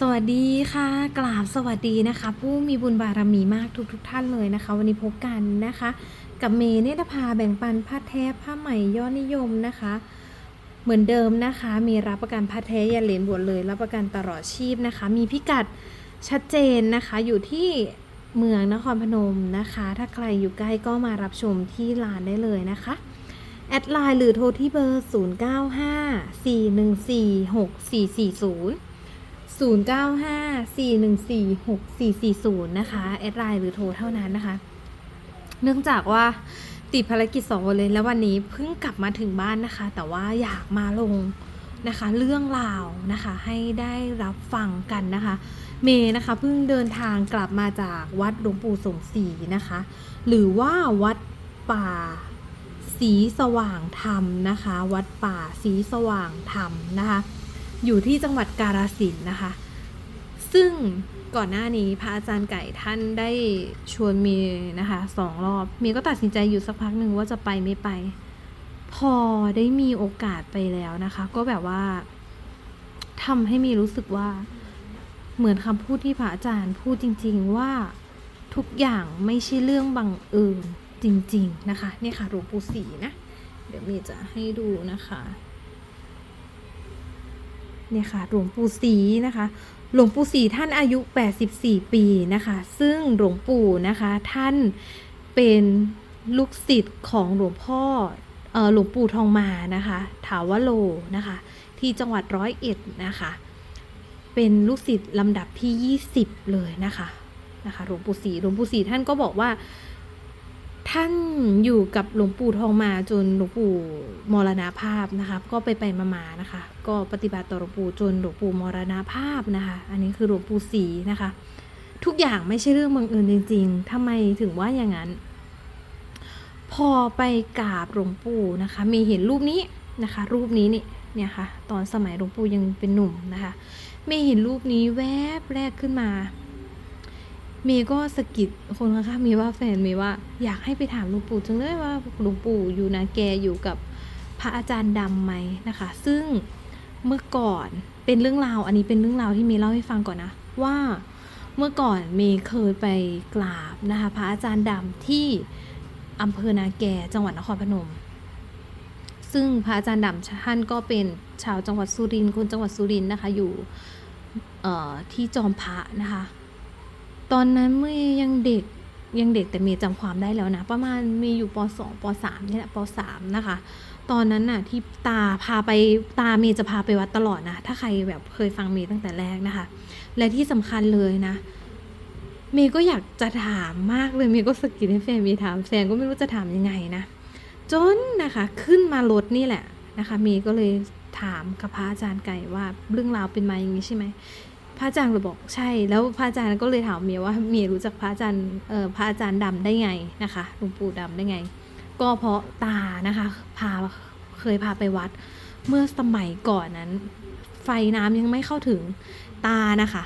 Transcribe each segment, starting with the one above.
สวัสดีค่ะกราบสวัสดีนะคะ ผู้มีบุญบารมีมากทุกทกท่านเลยนะคะ วันนี้พบกันนะคะ กับเมย์เนตภาแบ่งปันผ้าแท้ผ้าใหม่ยอดนิยมนะคะ เหมือนเดิมนะคะ มีรับประกันผ้าแท้อย่าเหรียญบวชเลย รับประกันตลอดชีพนะคะ มีพิกัดชัดเจนนะคะ อยู่ที่เมืองนครพนมนะคะ ถ้าใครอยู่ใกล้ก็มารับชมที่ลานได้เลยนะคะแอดไลน์หรือโทรที่เบอร์ 0954146440 0954146440 นะคะ แอดไลน์หรือโทรเท่านั้นนะคะ เนื่องจากว่าติดภารกิจสองวันเลยแล้ววันนี้เพิ่งกลับมาถึงบ้านนะคะ แต่ว่าอยากมาลงนะคะ เรื่องราวนะคะให้ได้รับฟังกันนะคะ เมย์นะคะเพิ่งเดินทางกลับมาจากวัดหลวงปู่สมศรีนะคะ หรือว่าวัดป่าสีสว่างธรรมนะคะ วัดป่าสีสว่างธรรมนะคะ อยู่ที่จังหวัดกาฬสินธุ์นะคะ ซึ่งก่อนหน้านี้พระอาจารย์ไก่ท่านได้ชวนเมย์นะคะสองรอบ เมย์ก็ตัดสินใจอยู่สักพักหนึ่งว่าจะไปไม่ไป พอได้มีโอกาสไปแล้วนะคะ ก็แบบว่าทำให้เมย์รู้สึกว่า เหมือนคำพูดที่พระอาจารย์พูดจริง ๆว่าทุกอย่างไม่ใช่เรื่องบังเอิญจริง ๆ นะคะ เนี่ยค่ะหลวงปู่ศรีนะ เดี๋ยวเมย์จะให้ดูนะคะ เนี่ยค่ะหลวงปู่ศรีนะคะ หลวงปู่ศรีท่านอายุ 84 ปีนะคะ ซึ่งหลวงปู่นะคะท่านเป็นลูกศิษย์ของหลวงพ่อออหลวงปู่ทองมานะคะถาวโลนะคะ ที่จังหวัดร้อยเอ็ดนะคะ เป็นลูกศิษย์ลำดับที่ 20 เลยนะคะนะคะหลวงปู่ศรีหลวงปู่ศรีท่านก็บอกว่า ท่านอยู่กับหลวงปู่ทองมาจนหลวงปู่มรณภาพนะคะก็ไปไปมาๆนะคะ ก็ปฏิบัติต่อหลวงปู่จนหลวงปู่มรณภาพนะคะ อันนี้คือหลวงปู่ศรีนะคะ ทุกอย่างไม่ใช่เรื่องบังเอิญจริง ๆทำไมถึงว่าอย่างนั้น พอไปกราบหลวงปู่นะคะ มีเห็นรูปนี้นะคะ รูปนี้นี่เนี่ยค่ะ ตอนสมัยหลวงปู่ยังเป็นหนุ่มนะคะไม่เห็นรูปนี้แวบแรกขึ้นมา เมย์ก็สะกิดคนข้างๆเมย์ว่าแฟนเมย์ว่าอยากให้ไปถามหลวงปู่จังเลยว่าหลวงปู่อยู่นาแกอยู่กับพระอาจารย์ดำไหมนะคะ ซึ่งเมื่อก่อนเป็นเรื่องราว อันนี้เป็นเรื่องราวที่เมย์เล่าให้ฟังก่อนนะว่าเมื่อก่อนเมย์เคยไปกราบนะคะพระอาจารย์ดำที่อำเภอนาแกจังหวัดนครพนม ซึ่งพระอาจารย์ดำท่านก็เป็นชาวจังหวัดสุรินทร์คนจังหวัดสุรินทร์นะคะอยู่ที่จอมพระนะคะ ตอนนั้นเมื่อยังเด็กยังเด็กแต่เมย์จำความได้แล้วนะ ประมาณมีอยู่ป .2 ป .3 นี่แหละป .3 นะคะ ตอนนั้นน่ะที่ตาพาไปตาเมย์จะพาไปวัดตลอดนะ ถ้าใครแบบเคยฟังเมย์ตั้งแต่แรกนะคะ และที่สำคัญเลยนะเมย์ก็อยากจะถามมากเลยเมย์ก็สะกิดให้แฟนเมย์ถามแฟนก็ไม่รู้จะถามยังไงนะ จนนะคะขึ้นมารถนี่แหละนะคะเมย์ก็เลยถามกับพระอาจารย์ไก่ว่าเรื่องราวเป็นมาอย่างนี้ใช่ไหม พระอาจารย์เลยบอกใช่ แล้วพระอาจารย์ก็เลยถามเมียว่าเมียรู้จักพระอาจารย์เอ่อพระอาจารย์ดำได้ไงนะคะหลวงปู่ดำได้ไง ก็เพราะตานะคะพาเคยพาไปวัด เมื่อสมัยก่อนนั้น ไฟน้ำยังไม่เข้าถึงตานะคะ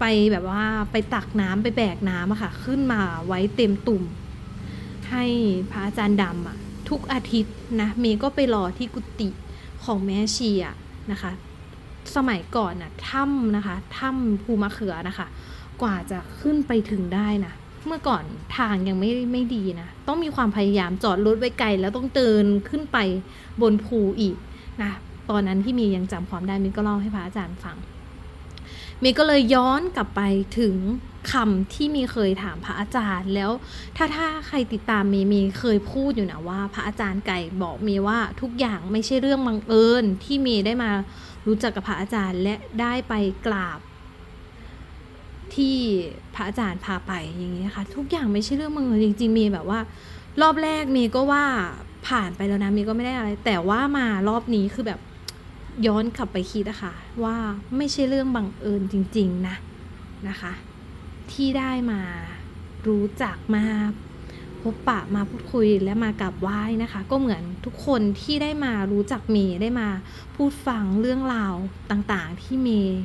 ไปแบบว่าไปตักน้ำไปแบกน้ำอะค่ะ ขึ้นมาไว้เต็มตุ่ม ให้พระอาจารย์ดำอะทุกอาทิตย์นะเมย์ก็ไปรอที่กุฏิของแม่ชีอะนะคะ สมัยก่อนน่ะถ้ำนะคะถ้ำภูมะเขือนะคะ กว่าจะขึ้นไปถึงได้นะเมื่อก่อนทางยังไม่ไม่ดีนะต้องมีความพยายามจอดรถไว้ไกล แล้วต้องเดินขึ้นไปบนภูอีกนะตอนนั้นที่มียังจำความได้มินก็เล่าให้พระอาจารย์ฟังมินก็เลยย้อนกลับไปถึงคำที่มีเคยถามพระอาจารย์ แล้วถ้าถ้าใครติดตามเมย์เมย์เคยพูดอยู่นะว่า พระอาจารย์ไก่บอกเมย์ว่าทุกอย่างไม่ใช่เรื่องบังเอิญที่เมย์ได้มา รู้จักกับพระอาจารย์และได้ไปกราบ ที่พระอาจารย์พาไปอย่างนี้นะคะทุกอย่างไม่ใช่เรื่องบังเอิญจริงๆเมย์แบบว่า รอบแรกเมย์ก็ว่าผ่านไปแล้วนะเมย์ก็ไม่ได้อะไร แต่ว่ามารอบนี้คือแบบย้อนกลับไปคิดอะคะว่าไม่ใช่เรื่องบังเอิญจริง ๆ นะนะคะ ที่ได้มารู้จักมา พบปะมาพูดคุยและมากราบไหว้นะคะ ก็เหมือนทุกคนที่ได้มารู้จักเมย์ได้มาพูดฟังเรื่องราวต่างๆ ที่เมย์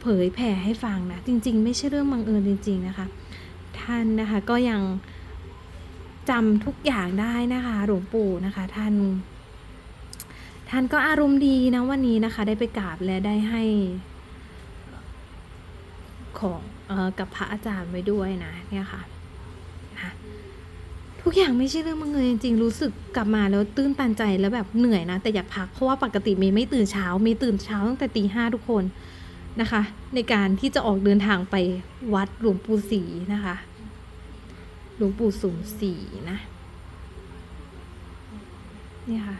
เผยแผ่ให้ฟังนะ จริง ๆ ไม่ใช่เรื่องบังเอิญจริง ๆนะคะ ท่านนะคะก็ยังจำทุกอย่างได้นะคะหลวงปู่นะคะท่านท่านก็อารมณ์ดีนะวันนี้นะคะ ได้ไปกราบและได้ให้ ของออกับพระอาจารย์ไว้ด้วยนะเนี่ยค่ะ ทุกอย่างไม่ใช่เรื่องบังเอิญจริงๆรู้สึกกลับมาแล้วตื้นตันใจแล้วแบบเหนื่อยนะ แต่อยากพักเพราะว่าปกติเมย์ไม่ตื่นเช้าเมย์ตื่นเช้าตั้งแต่ตีห้าทุกคนนะคะ ในการที่จะออกเดินทางไปวัดหลวงปู่ศรีนะคะ หลวงปู่สุมศรีนะเนี่ยค่ะ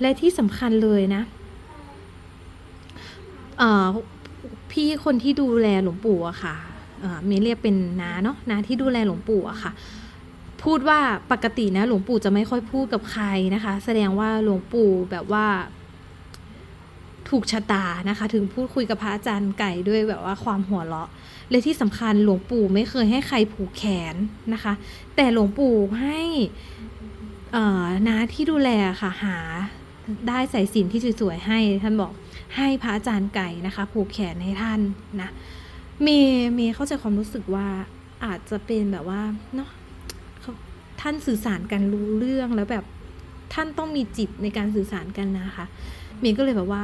และที่สำคัญเลยนะพี่คนที่ดูแลหลวงปู่อะค่ะ เมย์เรียกเป็นน้าเนาะน้าที่ดูแลหลวงปู่อะค่ะ พูดว่าปกตินะหลวงปู่จะไม่ค่อยพูดกับใครนะคะ แสดงว่าหลวงปู่แบบว่า ถูกชะตานะคะ ถึงพูดคุยกับพระอาจารย์ไก่ด้วยแบบว่าความหัวเราะและที่สำคัญหลวงปู่ไม่เคยให้ใครผูกแขนนะคะ แต่หลวงปู่ให้น้าที่ดูแลค่ะหาได้ใสายสินที่สวยๆให้ท่านบอกให้พระอาจารย์ไก่นะคะ ผูกแขนให้ท่านนะ เมย์เมย์เข้าใจความรู้สึกว่าอาจจะเป็นแบบว่าเนาะท่านสื่อสารกันรู้เรื่องแล้วแบบท่านต้องมีจิตในการสื่อสารกันนะคะ เมย์ก็เลยแบบว่า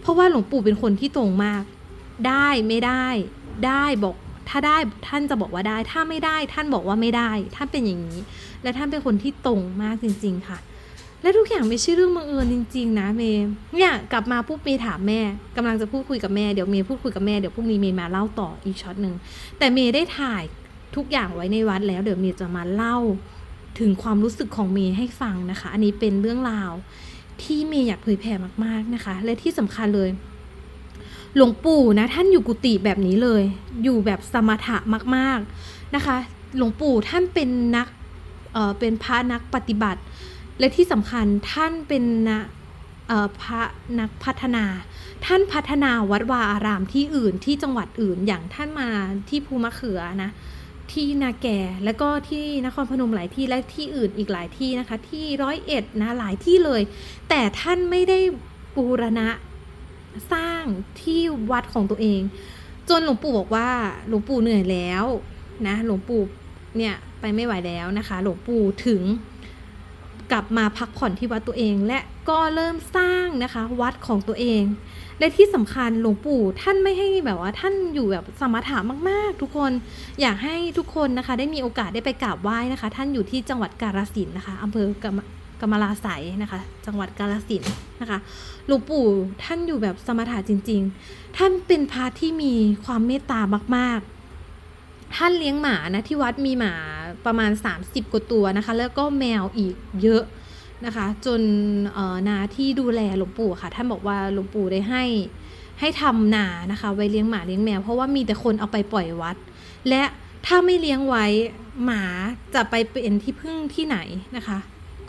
เพราะว่าหลวงปู่เป็นคนที่ตรงมาก ได้ไม่ได้ได้บอกถ้าได้ท่านจะบอกว่าได้ ถ้าไม่ได้ท่านบอกว่าไม่ได้ ท่านเป็นอย่างนี้ และท่านเป็นคนที่ตรงมากจริง ๆ ค่ะ และทุกอย่างไม่ใช่เรื่องบังเอิญจริง ๆ นะเมย์เนี่ยกลับมาปุ๊บเมย์ถามแม่กำลังจะพูดคุยกับแม่เดี๋ยวเมย์พูดคุยกับแม่เดี๋ยวพรุ่งนี้เมย์มาเล่าต่ออีกช็อตหนึ่งแต่เมย์ได้ถ่ายทุกอย่างไว้ในวัดแล้วเดี๋ยวเมย์จะมาเล่าถึงความรู้สึกของเมย์ให้ฟังนะคะ อันนี้เป็นเรื่องราวที่เมย์อยากเผยแผ่มากๆนะคะ และที่สำคัญเลย หลวงปู่นะท่านอยู่กุฏิแบบนี้เลย อยู่แบบสมถะมากๆนะคะ หลวงปู่ท่านเป็นนักเออเป็นพระนักปฏิบัติ และที่สำคัญท่านเป็นนะพระนักพัฒนา ท่านพัฒนาวัดวาอารามที่อื่นที่จังหวัดอื่นอย่างท่านมาที่ภูมะเขือนะที่นาแก่แล้วก็ที่นครพนมหลายที่และที่อื่นอีกหลายที่นะคะ ที่ร้อยเอ็ดนะหลายที่เลย แต่ท่านไม่ได้บูรณะสร้างที่วัดของตัวเอง จนหลวงปู่บอกว่าหลวงปู่เหนื่อยแล้วนะหลวงปู่เนี่ยไปไม่ไหวแล้วนะคะ หลวงปู่ถึง กลับมาพักผ่อนที่วัดตัวเอง และก็เริ่มสร้างนะคะวัดของตัวเอง และที่สำคัญหลวงปู่ท่านไม่ให้แบบว่าท่านอยู่แบบสมถะมากๆ ทุกคนอยากให้ทุกคนนะคะได้มีโอกาสได้ไปกราบไหว้นะคะ ท่านอยู่ที่จังหวัดกาฬสินนะคะอำเภอกำมกมะลาไสยนะคะ จังหวัดกาฬสินนะคะหลวงปู่ท่านอยู่แบบสมถะจริง ๆ ท่านเป็นพระที่มีความเมตตามากๆ ท่านเลี้ยงหมานะที่วัดมีหมาประมาณ 30 กว่าตัวนะคะ แล้วก็แมวอีกเยอะนะคะ จนนาที่ดูแลหลวงปู่ค่ะ ท่านบอกว่าหลวงปู่ได้ให้ให้ทำนานะคะไว้เลี้ยงหมาเลี้ยงแมว เพราะว่ามีแต่คนเอาไปปล่อยวัด และถ้าไม่เลี้ยงไว้หมาจะไปเป็นที่พึ่งที่ไหนนะคะ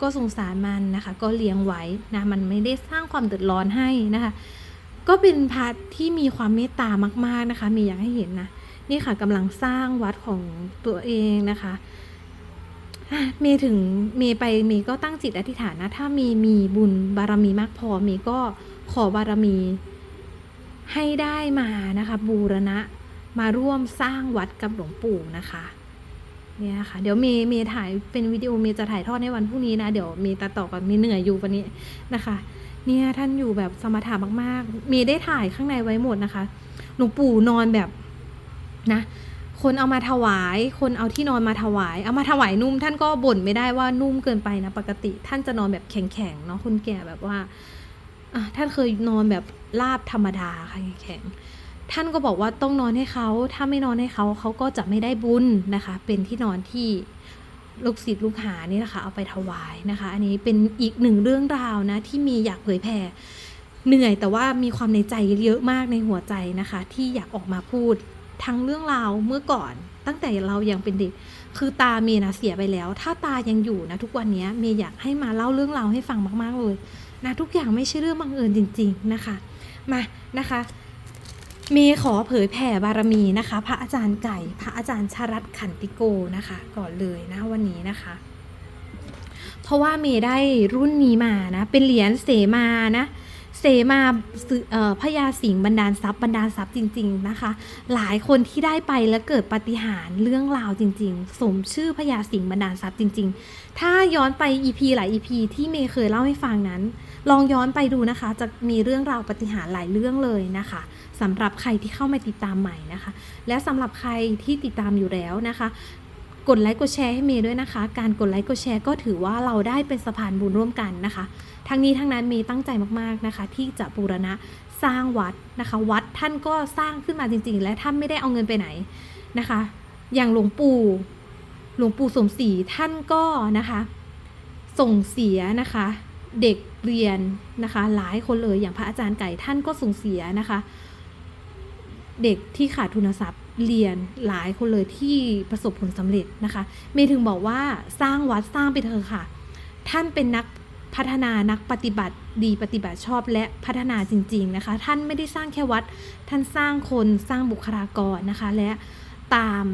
ก็สงสารมันนะคะ ก็เลี้ยงไว้นะมันไม่ได้สร้างความเดือดร้อนให้นะคะ ก็เป็นพระที่มีความเมตตามาก ๆนะคะ มีอย่ากให้เห็นนะ นี่ค่ะกำลังสร้างวัดของตัวเองนะคะเมย์ถึงเมย์ไปเมย์ก็ตั้งจิตอธิษฐานนะ ถ้ามีมีบุญบารมีมากพอเมย์ก็ขอบารมีให้ได้มานะคะ บูรณะมาร่วมสร้างวัดกับหลวงปู่นะคะเนี่ยค่ะเดี๋ยวเมย์เมย์ถ่ายเป็นวิดีโอเมย์จะถ่ายทอดในวันพรุ่งนี้นะเดี๋ยวเมย์ตัดต่อกันเมย์เหนื่อยอยู่วันนี้นะคะ เนี่ยท่านอยู่แบบสมถะมากๆ เมย์ได้ถ่ายข้างในไว้หมดนะคะ หลวงปู่นอนแบบ นะคนเอามาถวาย คนเอาที่นอนมาถวาย เอามาถวายนุ่ม ท่านก็บ่นไม่ได้ว่านุ่มเกินไปนะ ปกติ ท่านจะนอนแบบแข็งๆเนาะคนแก่แบบว่าท่านเคยนอนแบบราบธรรมดาค่ะแข็งท่านก็บอกว่าต้องนอนให้เขาถ้าไม่นอนให้เขาเขาก็จะไม่ได้บุญนะคะ เป็นที่นอนที่ลูกศิษย์ลูกหานี่นะคะเอาไปถวายนะคะ อันนี้เป็นอีกหนึ่งเรื่องราวนะที่มีอยากเผยแผ่เหนื่อยแต่ว่ามีความในใจเยอะมากในหัวใจนะคะ ที่อยากออกมาพูด ทั้งเรื่องราวเมื่อก่อน ตั้งแต่เรายังเป็นเด็ก คือตาเมย์นะเสียไปแล้ว ถ้าตายังอยู่นะทุกวันนี้เมย์อยากให้มาเล่าเรื่องราวให้ฟังมาก ๆ เลยนะทุกอย่างไม่ใช่เรื่องบังเอิญจริง ๆนะคะ มานะคะ เมย์ขอเผยแผ่บารมีนะคะ พระอาจารย์ไก่ พระอาจารย์ชรัตขันติโกนะคะ ก่อนเลยนะวันนี้นะคะเพราะว่าเมย์ได้รุ่นนี้มานะ เป็นเหรียญเสมานะ เสมาเอ่อพญาสิงห์บันดาลทรัพย์บันดาลทรัพย์จริง ๆนะคะ หลายคนที่ได้ไปแล้วเกิดปาฏิหารย์เรื่องราวจริง ๆ สมชื่อพญาสิงห์บันดาลทรัพย์จริง ๆ ถ้าย้อนไป EP หลาย EP ที่เมย์เคยเล่าให้ฟังนั้น ลองย้อนไปดูนะคะ จะมีเรื่องราวปาฏิหารย์หลายเรื่องเลยนะคะสำหรับใครที่เข้ามาติดตามใหม่นะคะ และสำหรับใครที่ติดตามอยู่แล้วนะคะ กดไลค์กดแชร์ให้เมย์ด้วยนะคะ การกดไลค์กดแชร์ก็ถือว่าเราได้เป็นสะพานบุญร่วมกันนะคะ ทั้งนี้ทั้งนั้นเมย์ตั้งใจมากๆนะคะ ที่จะบูรณะสร้างวัดนะคะ วัดท่านก็สร้างขึ้นมาจริง ๆ และท่านไม่ได้เอาเงินไปไหนนะคะ อย่างหลวงปู่หลวงปู่สมศรีท่านก็นะคะ ส่งเสียนะคะ เด็กเรียนนะคะ หลายคนเลยอย่างพระอาจารย์ไก่ท่านก็ส่งเสียนะคะ เด็กที่ขาดทุนทรัพย์ เรียนหลายคนเลยที่ประสบผลสำเร็จนะคะ เมย์ถึงบอกว่าสร้างวัดสร้างไปเถอะค่ะ ท่านเป็นนักพัฒนานักปฏิบัติดีปฏิบัติชอบและพัฒนาจริง ๆนะคะ ท่านไม่ได้สร้างแค่วัด ท่านสร้างคนสร้างบุคลากรนะคะ และตาม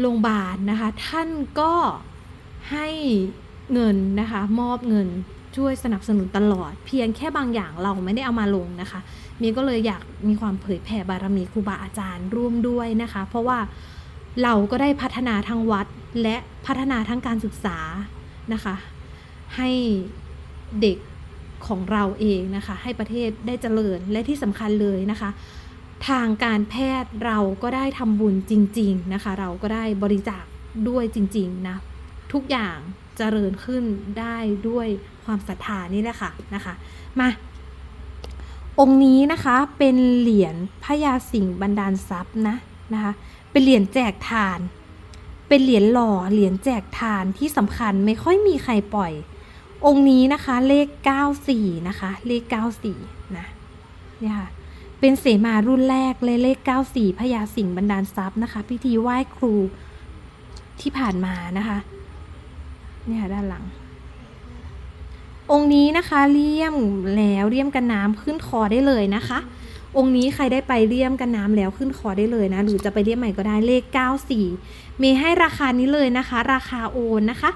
โรงพยาบาลนะคะ ท่านก็ให้เงินนะคะ มอบเงินช่วยสนับสนุนตลอด เพียงแค่บางอย่างเราไม่ได้เอามาลงนะคะ มีก็เลยอยากมีความเผยแผ่บารมีครูบาอาจารย์ร่วมด้วยนะคะ เพราะว่าเราก็ได้พัฒนาทั้งวัดและพัฒนาทั้งการศึกษานะคะ ให้เด็กของเราเองนะคะ ให้ประเทศได้เจริญและที่สำคัญเลยนะคะ ทางการแพทย์เราก็ได้ทำบุญจริง ๆนะคะ เราก็ได้บริจาคด้วยจริง ๆ นะ ทุกอย่างเจริญขึ้นได้ด้วยความศรัทธานี่แหละค่ะนะคะ มา องค์นี้นะคะเป็นเหรียญพญาสิงห์บันดาลทรัพย์นะนะคะ เป็นเหรียญแจกทาน เป็นเหรียญหล่อเหรียญแจกทานที่สำคัญไม่ค่อยมีใครปล่อย องค์นี้นะคะเลข 94 นะคะ เลข 94 นะเนี่ยค่ะเป็นเสมารุ่นแรกเลยเลข 94พญาสิงห์บันดาลทรัพย์นะคะ พิธีไหว้ครูที่ผ่านมานะคะ เนี่ยค่ะด้านหลัง องค์นี้นะคะเลี่ยมแล้วเลี่ยมกันน้ำขึ้นคอได้เลยนะคะ องค์นี้ใครได้ไปเลี่ยมกันน้ำแล้วขึ้นคอได้เลยนะ หรือจะไปเลี่ยมใหม่ก็ได้เลข 94 มีให้ราคานี้เลยนะคะ ราคาโอนนะคะ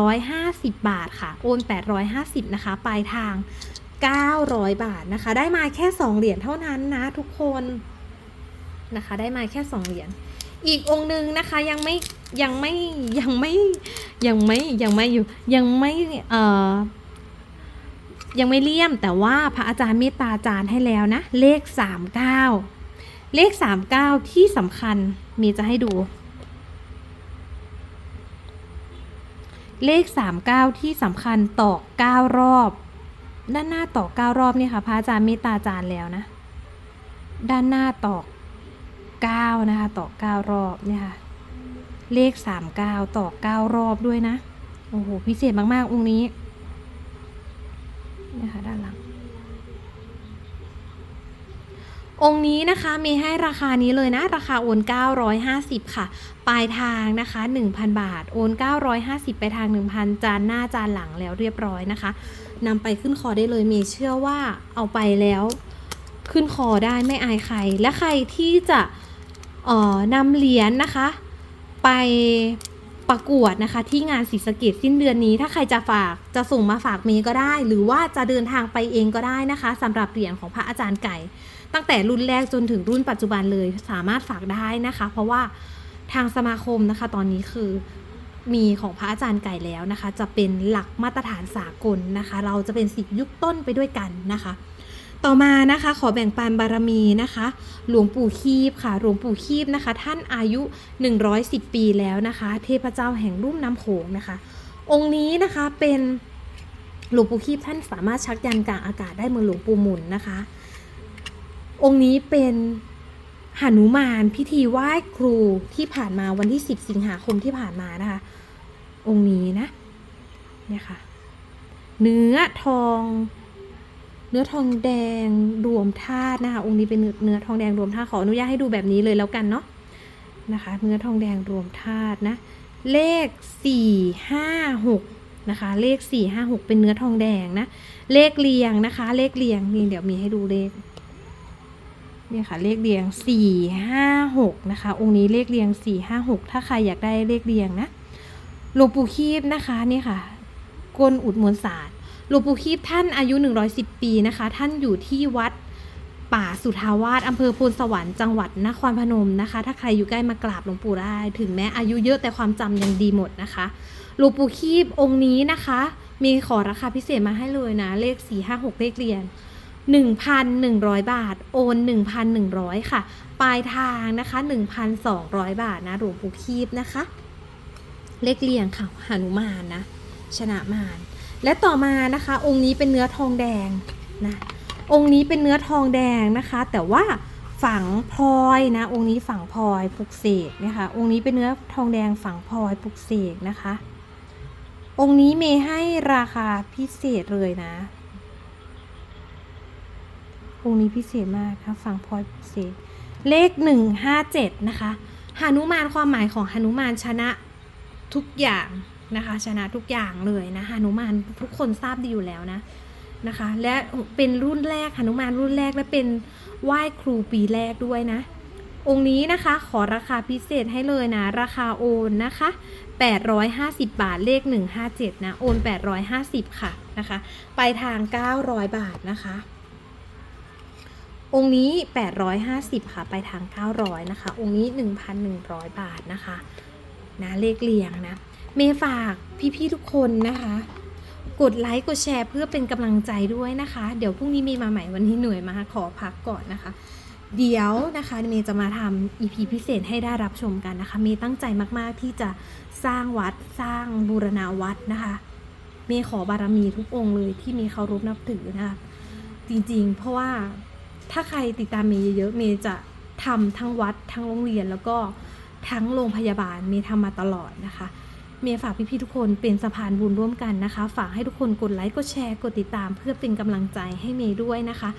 850 บาทค่ะ โอน 850 นะคะ ปลายทาง 900 บาทนะคะ ได้มาแค่ 2 เหรียญเท่านั้นนะทุกคนนะคะ ได้มาแค่ 2 เหรียญอีกองค์หนึ่งนะคะยังไม่ยังไม่ยังไม่ยังไม่ยังไม่อยู่ยังไม่เอ่อ ยังไม่เลี่ยมแต่ว่าพระอาจารย์เมตตาจารย์ให้แล้วนะ เลข 39 เลข 39 ที่สำคัญมีจะให้ดู เลข 39 ที่สำคัญตอก 9 รอบ ด้านหน้าตอก 9 รอบเนี่ยค่ะพระอาจารย์เมตตาจารย์แล้วนะ ด้านหน้าตอก 9 นะคะตอก 9 รอบเนี่ยค่ะเลข 39 ตอก 9 รอบด้วยนะ โอ้โห พิเศษมาก ๆ องค์นี้ นะคะด้านหลัง องค์นี้นะคะมีให้ราคานี้เลยนะ ราคาโอน 950 ค่ะ ปลายทางนะคะ 1,000 บาท โอน 950 ไปทาง 1,000 จานหน้าจานหลังแล้วเรียบร้อยนะคะนำไปขึ้นคอได้เลยเมย์เชื่อว่าเอาไปแล้วขึ้นคอได้ไม่อายใคร และใครที่จะออนำเหรียญนะคะ ไป ประกวดนะคะ ที่งานศรีสะเกดสิ้นเดือนนี้ ถ้าใครจะฝากจะส่งมาฝากเมย์ก็ได้ หรือว่าจะเดินทางไปเองก็ได้นะคะสำหรับเหรียญของพระอาจารย์ไก่ ตั้งแต่รุ่นแรกจนถึงรุ่นปัจจุบันเลยสามารถฝากได้นะคะ เพราะว่าทางสมาคมนะคะ ตอนนี้คือมีของพระอาจารย์ไก่แล้วนะคะ จะเป็นหลักมาตรฐานสากลนะคะ เราจะเป็นสิบยุคต้นไปด้วยกันนะคะ ต่อมานะคะขอแบ่งปันบารมีนะคะ หลวงปู่คีบค่ะ หลวงปู่คีบนะคะ ท่านอายุ 110 ปีแล้วนะคะ เทพเจ้าแห่งรุ่มน้ำโขงนะคะ องค์นี้นะคะเป็นหลวงปู่คีบท่านสามารถชักยันกลางอากาศได้เหมือนหลวงปู่หมุนนะคะ องค์นี้เป็นหนุมานพิธีไหว้ครูที่ผ่านมาวันที่ 10 สิงหาคมที่ผ่านมานะคะ องค์นี้นะเนี่ยค่ะ เนื้อทอง เนื้อทองแดงรวมธาตุนะคะ องค์นี้เป็นเนื้อทองแดงรวมธาตุขออนุญาตให้ดูแบบนี้เลยแล้วกันเนาะนะคะ เนื้อทองแดงรวมธาตุนะ เลขสี่ห้าหกนะคะ เลขสี่ห้าหกเป็นเนื้อทองแดงนะ เลขเรียงนะคะ เลขเรียงนี่เดี๋ยวมีให้ดูเลขเนี่ยค่ะเลขเรียงสี่ห้าหกนะคะ องค์นี้เลขเรียงสี่ห้าหกถ้าใครอยากได้เลขเรียงนะหลวงปู่คีบนะคะนี่ค่ะกลอุดมวลศาสตร์ หลวงปู่คีบท่านอายุ 110 ปีนะคะ ท่านอยู่ที่วัดป่าสุทาวาสอำเภอพูนสวรรค์จังหวัดนครพนมนะคะ ถ้าใครอยู่ใกล้มากราบหลวงปู่ได้ ถึงแม้อายุเยอะแต่ความจำยังดีหมดนะคะ หลวงปู่คีบองค์นี้นะคะ มีขอราคาพิเศษมาให้เลยนะ เลข 4 5 6 เลขเรียน 1,100 บาท โอน 1,100 ค่ะ ปลายทางนะคะ 1,200 บาทนะหลวงปู่คีบนะคะ เลขเรียงค่ะหนุมานนะ ชนะมาร และต่อมานะคะ องค์นี้เป็นเนื้อทองแดงนะองค์นี้เป็นเนื้อทองแดงนะคะ แต่ว่าฝังพลอยนะ องค์นี้ฝังพลอยปลุกเสกนะคะ องค์นี้เป็นเนื้อทองแดงฝังพลอยปลุกเสกนะคะ องค์นี้เมย์ให้ราคาพิเศษเลยนะ องค์นี้พิเศษมากค่ะฝังพลอยปลุกเสกเลขหนึ่งห้าเจ็ดนะคะหานุมานความหมายของหานุมานชนะทุกอย่าง นะคะ ชนะทุกอย่างเลยนะหนุมานทุกคนทราบดีอยู่แล้วนะนะคะ และเป็นรุ่นแรกหนุมานรุ่นแรกและเป็นไหว้ครูปีแรกด้วยนะ องค์นี้นะคะขอราคาพิเศษให้เลยนะ ราคาโอนนะคะ 850 บาทเลข 157 นะ โอน 850 ค่ะนะคะไปลายทาง 900 บาทนะคะองค์นี้ 850 ค่ะ ไปทาง 900 นะคะ องค์นี้ 1,100 บาทนะคะ นะ เลขเรียงนะ เมย์ฝากพี่ๆทุกคนนะคะ กดไลค์กดแชร์เพื่อเป็นกำลังใจด้วยนะคะ เดี๋ยวพรุ่งนี้มีมาใหม่วันนี้เหนื่อยมาขอพักก่อนนะคะ เดี๋ยวนะคะเมย์จะมาทำ EP พิเศษให้ได้รับชมกันนะคะ เมย์ตั้งใจมากๆที่จะสร้างวัดสร้างบูรณาวัดนะคะ เมย์ขอบารมีทุกองค์เลยที่เมย์เคารพนับถือนะคะจริงๆ เพราะว่าถ้าใครติดตามเมย์เยอะๆเมย์จะทำทั้งวัดทั้งโรงเรียนแล้วก็ทั้งโรงพยาบาลเมย์ทำมาตลอดนะคะ เมียฝากพี่ๆทุกคนเป็นสะพานบุญร่วมกันนะคะ ฝากให้ทุกคนกดไลค์กดแชร์กดติดตามเพื่อเป็นกำลังใจให้เมย์ด้วยนะคะ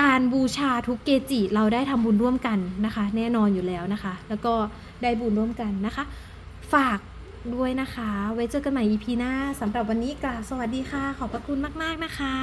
การบูชาทุกเกจิเราได้ทำบุญร่วมกันนะคะ แน่นอนอยู่แล้วนะคะ แล้วก็ได้บุญร่วมกันนะคะ ฝากด้วยนะคะ ไว้เจอกันใหม่ EP หน้าสำหรับวันนี้กราวสวัสดีค่ะ ขอบพระคุณมาก ๆ นะคะ